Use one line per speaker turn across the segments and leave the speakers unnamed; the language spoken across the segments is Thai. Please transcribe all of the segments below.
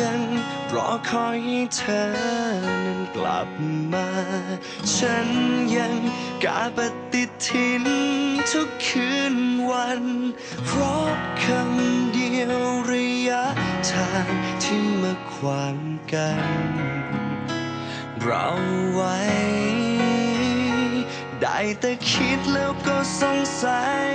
ยังรอคอยให้เธอนั้นกลับมา ฉันยังกาปฏิทินทุกคืนวัน เพราะคำเดียวระยะทางที่มาขวางกัน เราไว้ ได้แต่คิดแล้วก็สงสัย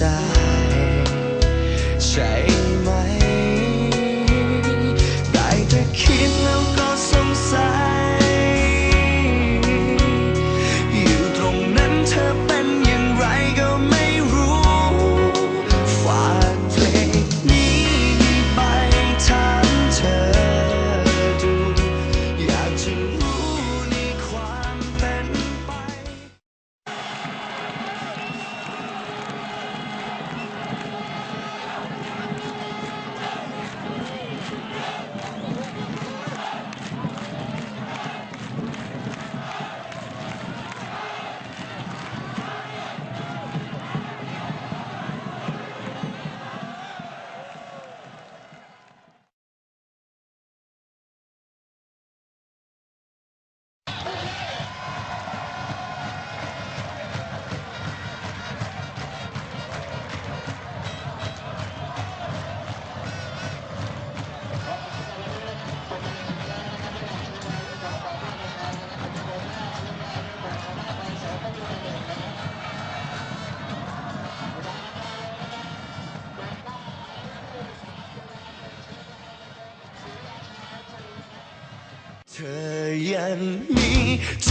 ได้ใช่ เธอยังมีใจ